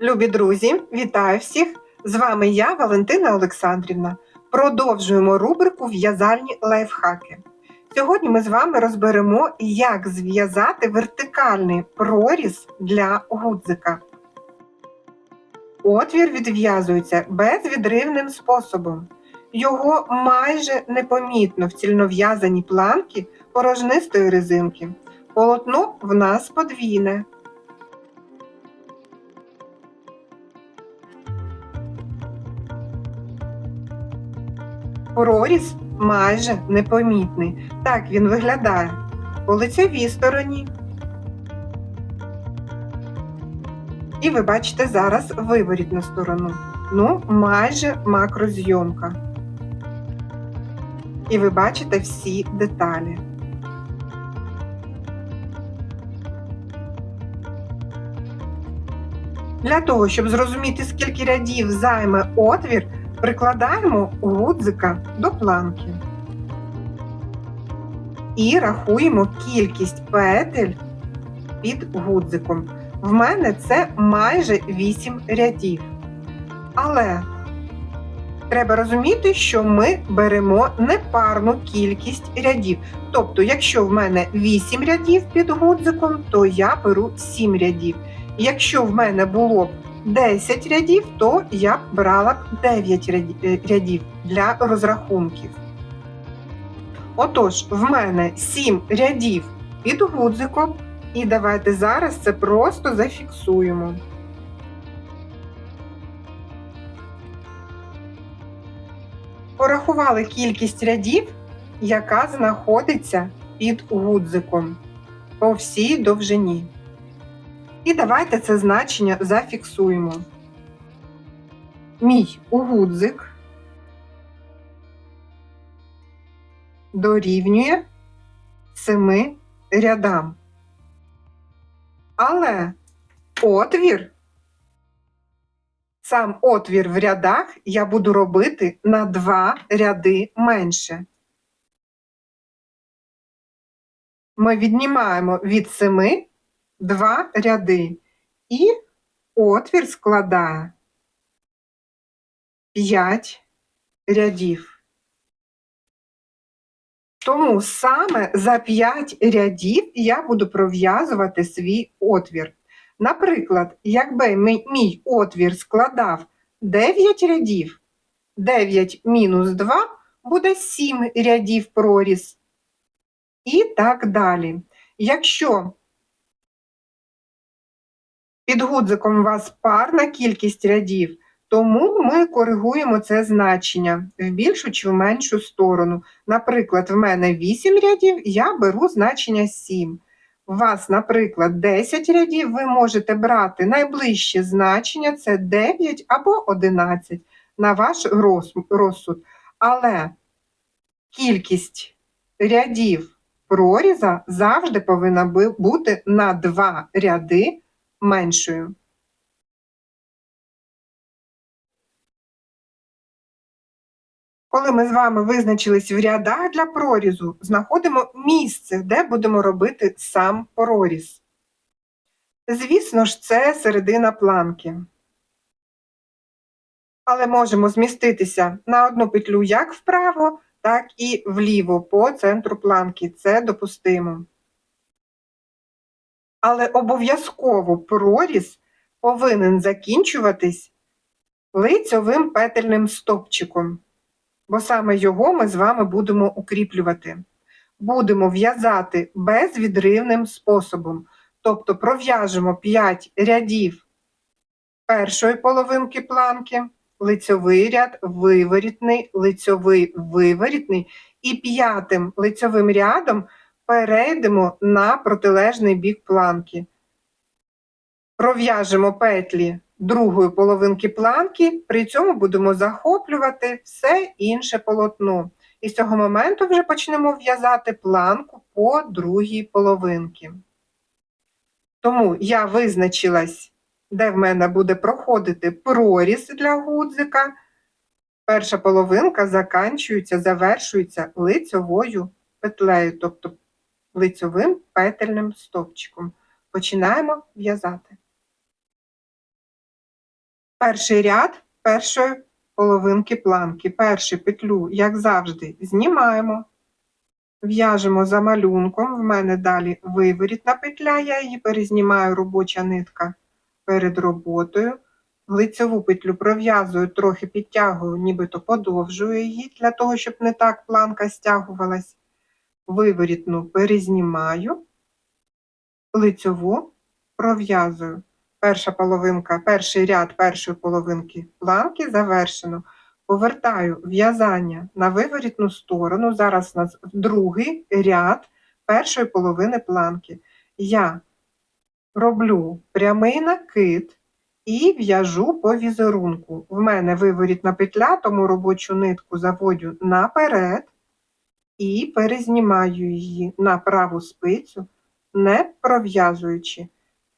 Любі друзі, вітаю всіх! З вами я, Валентина Олександрівна. Продовжуємо рубрику В'язальні лайфхаки. Сьогодні ми з вами розберемо, як зв'язати вертикальний проріз для гудзика. Отвір відв'язується безвідривним способом. Його майже непомітно в цільнов'язаній планки порожнистої резинки. Полотно в нас подвійне. Проріз майже непомітний. Так він виглядає по лицевій стороні. І ви бачите зараз виворітну сторону. Ну, майже макрозйомка. І ви бачите всі деталі. Для того, щоб зрозуміти, скільки рядів займе отвір, прикладаємо гудзика до планки і рахуємо кількість петель під гудзиком. В мене це майже 8 рядів. Але треба розуміти, що ми беремо непарну кількість рядів. Тобто, якщо в мене 8 рядів під гудзиком, то я беру 7 рядів. Якщо в мене було б 10 рядів, то я б брала б 9 рядів для розрахунків. Отож, в мене 7 рядів під гудзиком, і давайте зараз це просто зафіксуємо. Порахували кількість рядів, яка знаходиться під гудзиком по всій довжині. І давайте це значення зафіксуємо. Мій гудзик дорівнює 7 рядам. Але отвір, сам отвір в рядах я буду робити на 2 ряди менше. Ми віднімаємо від 7 два ряди, і отвір складає 5 рядів. Тому саме за 5 рядів я буду пров'язувати свій отвір. Наприклад, якби мій отвір складав 9 рядів, 9 мінус 2 буде 7 рядів проріз. І так далі. Якщо під гудзиком у вас парна кількість рядів, тому ми коригуємо це значення в більшу чи в меншу сторону. Наприклад, в мене 8 рядів, я беру значення 7. У вас, наприклад, 10 рядів, ви можете брати найближче значення це 9 або 11 на ваш розсуд. Але кількість рядів проріза завжди повинна бути на 2 ряди меншою. Коли ми з вами визначились в рядах для прорізу, знаходимо місце, де будемо робити сам проріз. Звісно ж, це середина планки. Але можемо зміститися на одну петлю як вправо, так і вліво по центру планки. Це допустимо але обов'язково проріз повинен закінчуватись лицьовим петельним стопчиком, бо саме його ми з вами будемо укріплювати. Будемо в'язати безвідривним способом, тобто пров'яжемо 5 рядів першої половинки планки, лицьовий ряд, виворітний, лицьовий виворітний, і п'ятим лицьовим рядом перейдемо на протилежний бік планки. Пров'яжемо петлі другої половинки планки, при цьому будемо захоплювати все інше полотно. І з цього моменту вже почнемо в'язати планку по другій половинці. Тому я визначилась, де в мене буде проходити проріз для гудзика. Перша половинка заканчується, завершується лицьовою петлею, тобто лицьовим петельним стовпчиком. Починаємо в'язати. Перший ряд першої половинки планки. Першу петлю, як завжди, знімаємо. В'яжемо за малюнком, в мене далі виворітна петля, я її перезнімаю робоча нитка перед роботою. Лицеву петлю пров'язую, трохи підтягую, нібито подовжую її, для того, щоб не так планка стягувалась. Виворітну перезнімаю, лицеву пров'язую. Перша половинка, перший ряд першої половинки планки завершено. Повертаю в'язання на виворітну сторону. Зараз у нас другий ряд першої половини планки. Я роблю прямий накид і в'яжу по візерунку. В мене виворітна петля, тому робочу нитку заводю наперед і перезнімаю її на праву спицю, не пров'язуючи,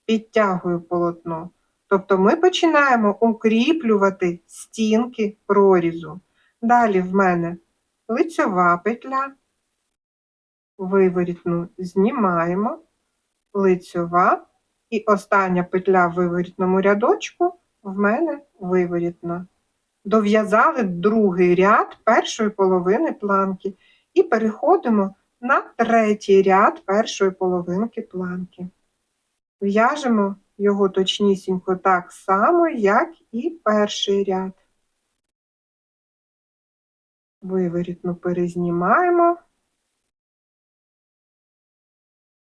підтягую полотно. Тобто ми починаємо укріплювати стінки прорізу. Далі в мене лицьова петля, виворітну знімаємо, лицьова і остання петля в виворітному рядочку в мене виворітна. Дов'язали другий ряд першої половини планки і переходимо на третій ряд першої половинки планки. В'яжемо його точнісінько так само, як і перший ряд. Виворітну перезнімаємо.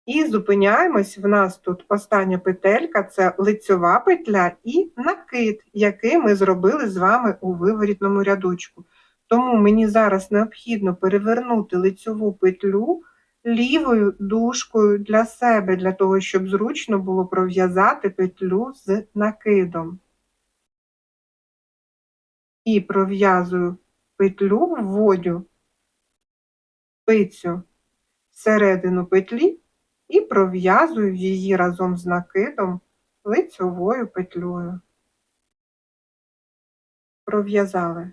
І зупиняємось. В нас тут остання петелька це лицьова петля і накид, який ми зробили з вами у виворітному рядочку. Тому мені зараз необхідно перевернути лицьову петлю лівою дужкою для себе, для того, щоб зручно було пров'язати петлю з накидом. І пров'язую петлю, вводю спицю всередину петлі і пров'язую її разом з накидом лицьовою петлею. Пров'язали.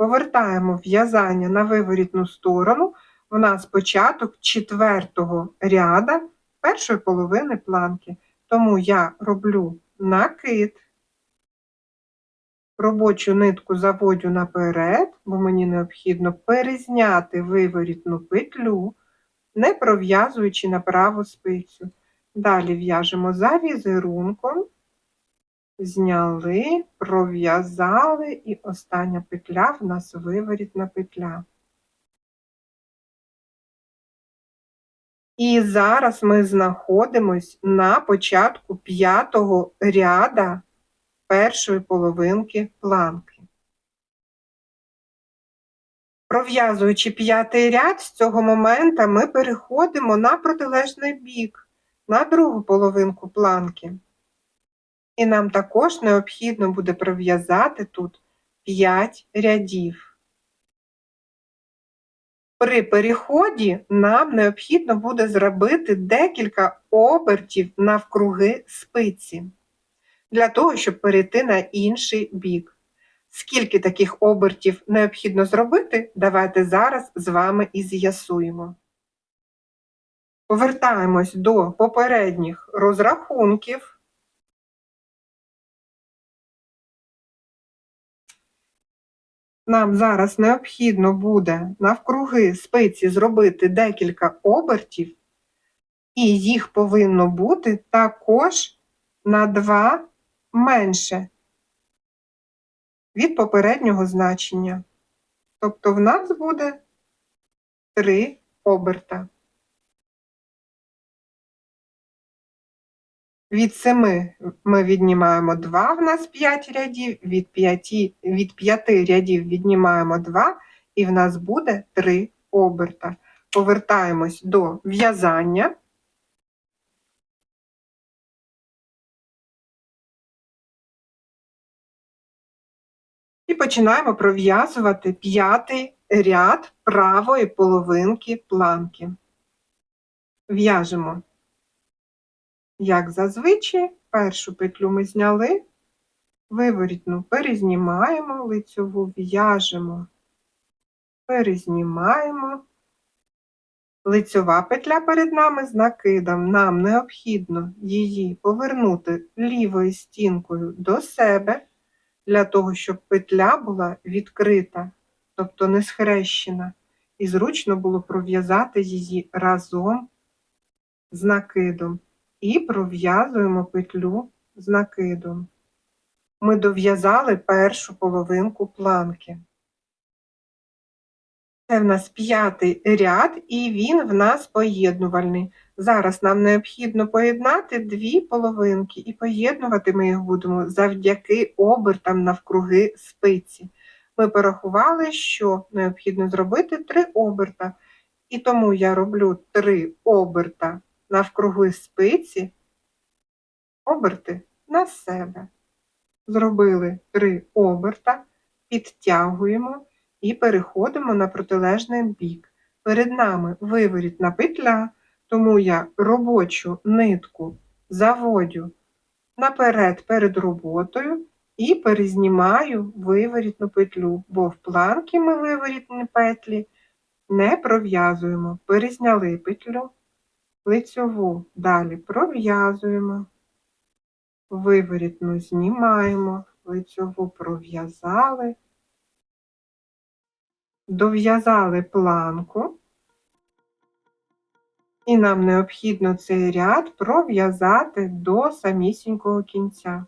Повертаємо в'язання на виворітну сторону. У нас початок четвертого ряда першої половини планки. Тому я роблю накид, робочу нитку заводю наперед, бо мені необхідно перезняти виворітну петлю, не пров'язуючи на праву спицю. Далі в'яжемо за візерунком, зняли, пров'язали, і остання петля в нас виворітна петля. І зараз ми знаходимось на початку п'ятого ряда першої половинки планки. Пров'язуючи п'ятий ряд, з цього моменту ми переходимо на протилежний бік, на другу половинку планки. І нам також необхідно буде пров'язати тут 5 рядів. При переході нам необхідно буде зробити декілька обертів навкруги спиці, для того, щоб перейти на інший бік. Скільки таких обертів необхідно зробити, давайте зараз з вами і з'ясуємо. Повертаємось до попередніх розрахунків. Нам зараз необхідно буде навкруги спиці зробити декілька обертів, і їх повинно бути також на 2 менше від попереднього значення. Тобто в нас буде 3 оберта. Від 7 ми віднімаємо 2, в нас 5 рядів, від 5, від 5 рядів віднімаємо 2, і в нас буде 3 оберта. Повертаємось до в'язання. І починаємо пров'язувати п'ятий ряд правої половинки планки. В'яжемо як зазвичай, першу петлю ми зняли, виворітну перезнімаємо, лицьову в'яжемо, перезнімаємо. Лицьова петля перед нами з накидом. Нам необхідно її повернути лівою стінкою до себе, для того, щоб петля була відкрита, тобто не схрещена, і зручно було пров'язати її разом з накидом. І пров'язуємо петлю з накидом. Ми дов'язали першу половинку планки. Це в нас п'ятий ряд, і він в нас поєднувальний. Зараз нам необхідно поєднати дві половинки, і поєднувати ми їх будемо завдяки обертам навкруги спиці. Ми порахували, що необхідно зробити три оберта, і тому я роблю три оберта навкруги спиці, оберти на себе. Зробили три оберта, підтягуємо і переходимо на протилежний бік. Перед нами виворітна петля, тому я робочу нитку заводю наперед перед роботою і перезнімаю виворітну петлю, бо в планки ми виворітні петлі не пров'язуємо. Перезняли петлю, лицьову. Далі пров'язуємо, виворітну знімаємо, лицьову пров'язали. Дов'язали планку, і нам необхідно цей ряд пров'язати до самісінького кінця.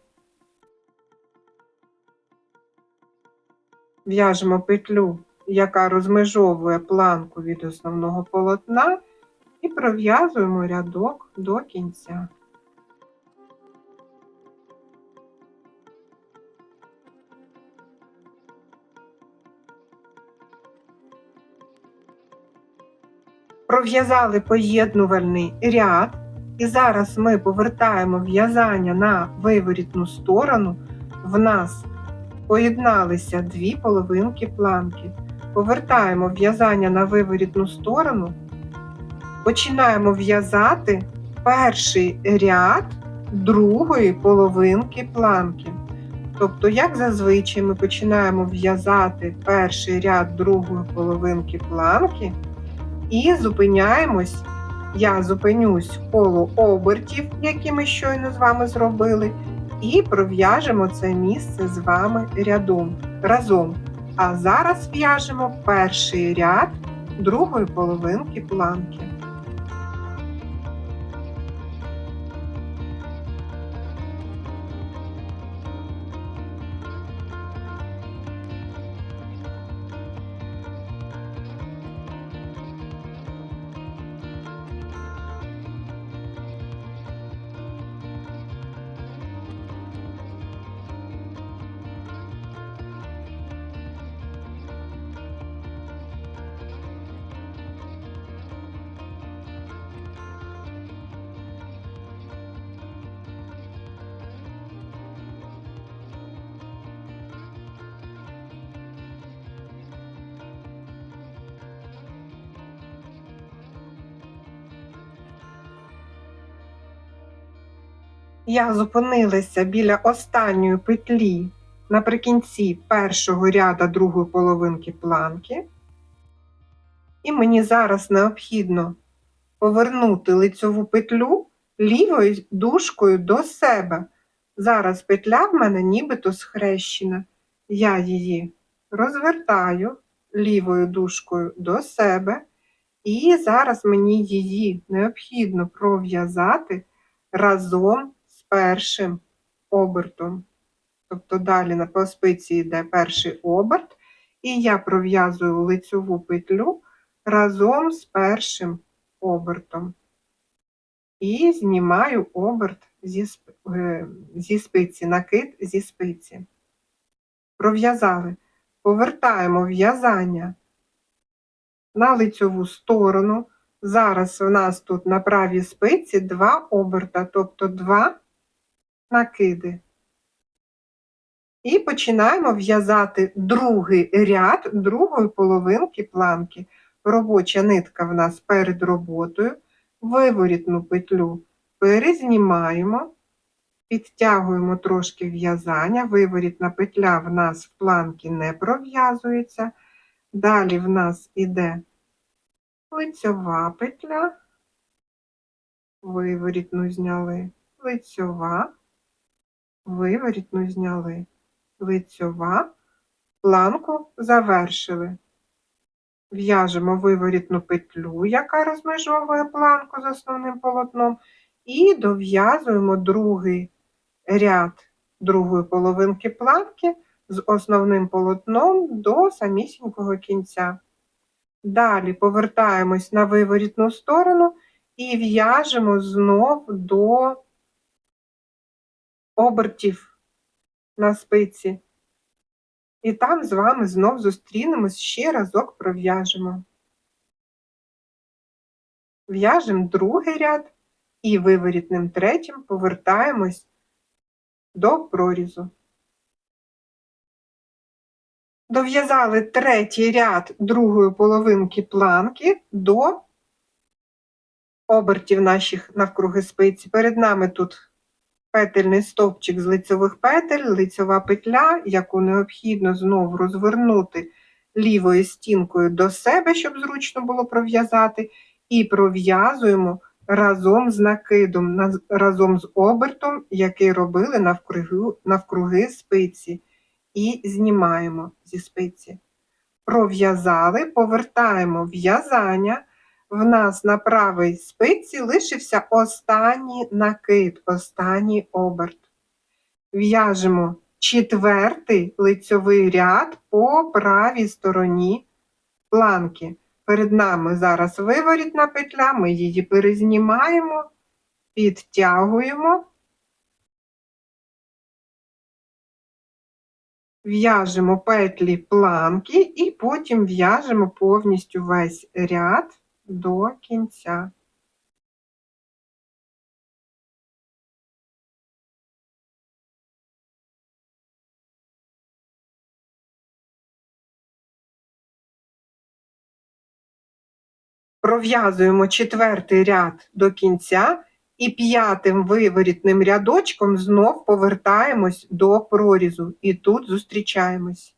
В'яжемо петлю, яка розмежовує планку від основного полотна, і пров'язуємо рядок до кінця. пров'язали поєднувальний ряд, і зараз ми повертаємо в'язання на виворітну сторону. В нас поєдналися дві половинки планки. Повертаємо в'язання на виворітну сторону, починаємо в'язати перший ряд другої половинки планки. Тобто, як зазвичай ми починаємо в'язати перший ряд другої половинки планки. І зупиняємось. Я зупинюсь коло обертів, які ми щойно з вами зробили, і пров'яжемо це місце з вами рядом разом. А зараз в'яжемо перший ряд другої половинки планки. Я зупинилася біля останньої петлі наприкінці першого ряда другої половинки планки, і мені зараз необхідно повернути лицьову петлю лівою дужкою до себе. Зараз петля в мене нібито схрещена. Я її розвертаю лівою дужкою до себе, і зараз мені її необхідно пров'язати разом першим обертом. Тобто далі на по спиці йде перший оберт, і я пров'язую лицьову петлю разом з першим обертом. І знімаю оберт зі, е, зі спиці, накид зі спиці. Пров'язали. Повертаємо в'язання на лицьову сторону. Зараз у нас тут на правій спиці два оберта, тобто два накиди. І починаємо в'язати другий ряд другої половинки планки. Робоча нитка в нас перед роботою, виворітну петлю перезнімаємо, підтягуємо трошки в'язання, виворітна петля в нас в планки не пров'язується. Далі в нас іде лицьова петля, виворітну зняли, лицьова виворітну зняли, лицьова, планку завершили. В'яжемо виворітну петлю, яка розмежовує планку з основним полотном, і дов'язуємо другий ряд другої половинки планки з основним полотном до самісінького кінця. Далі повертаємось на виворітну сторону і в'яжемо знов до обертів на спиці. І там з вами знов зустрінемось, ще разок пров'яжемо. В'яжемо другий ряд і виворітним третім повертаємось до прорізу. Дов'язали третій ряд другої половинки планки до обертів наших навкруги спиці. Перед нами тут петельний стовпчик з лицьових петель, лицьова петля, яку необхідно знову розвернути лівою стінкою до себе, щоб зручно було пров'язати, і пров'язуємо разом з накидом, разом з обертом, який робили навкруги, навкруги спиці, і знімаємо зі спиці. Пров'язали, повертаємо в'язання. В нас на правій спиці лишився останній накид, останній оберт. В'яжемо четвертий лицьовий ряд по правій стороні планки. Перед нами зараз виворітна петля, ми її перезнімаємо, підтягуємо, в'яжемо петлі планки і потім в'яжемо повністю весь ряд до кінця. Пров'язуємо четвертий ряд до кінця і п'ятим виворітним рядочком знов повертаємось до прорізу і тут зустрічаємось.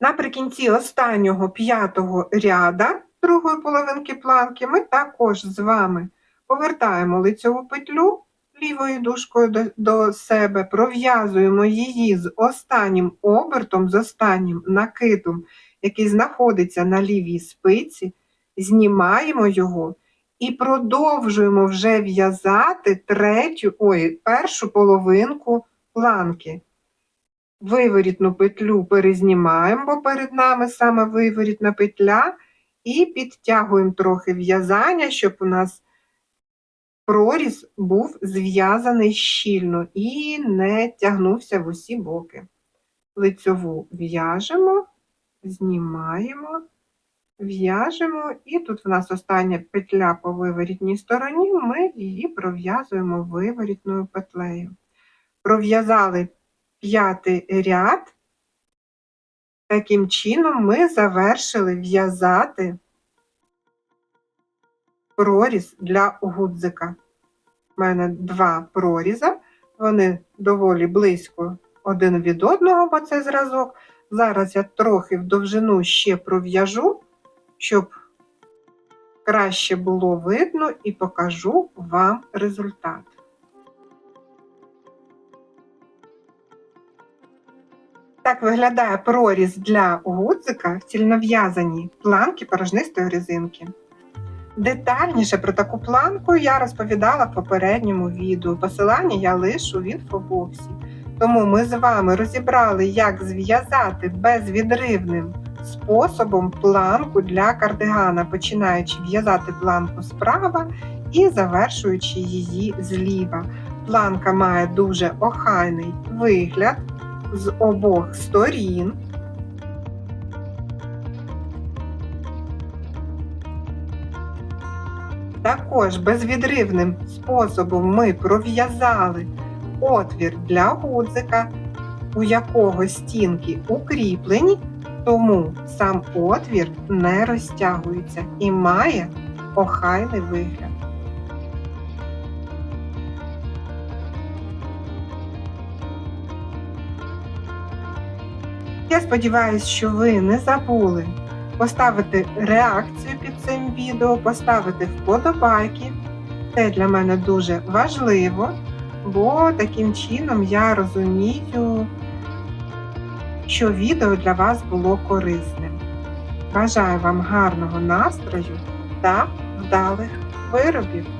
Наприкінці останнього п'ятого ряда другої половинки планки ми також з вами повертаємо лицьову петлю лівою дужкою до, до себе, пров'язуємо її з останнім обертом, з останнім накидом, який знаходиться на лівій спиці, знімаємо його і продовжуємо вже в'язати третю, ой, першу половинку планки. Виворітну петлю перезнімаємо, бо перед нами саме виворітна петля, і підтягуємо трохи в'язання, щоб у нас проріз був зв'язаний щільно і не тягнувся в усі боки. Лицьову в'яжемо, знімаємо, в'яжемо, і тут в нас остання петля по виворітній стороні, ми її пров'язуємо виворітною петлею. Пров'язали п'ятий ряд. Таким чином ми завершили в'язати проріз для гудзика. У мене два проріза, вони доволі близько один від одного, бо це зразок. Зараз я трохи в довжину ще пров'яжу, щоб краще було видно і покажу вам результат. Так виглядає проріз для гудзика в цільнов'язаній планки порожнистої резинки. Детальніше про таку планку я розповідала в попередньому відео. Посилання я лишу в інфобоксі. Тому ми з вами розібрали, як зв'язати безвідривним способом планку для кардигана, починаючи в'язати планку справа і завершуючи її зліва. Планка має дуже охайний вигляд з обох сторін. Також безвідривним способом ми пров'язали отвір для гудзика, у якого стінки укріплені, тому сам отвір не розтягується і має охайний вигляд. Я сподіваюся, що ви не забули поставити реакцію під цим відео, поставити вподобайки. Це для мене дуже важливо, бо таким чином я розумію, що відео для вас було корисним. Бажаю вам гарного настрою та вдалих виробів!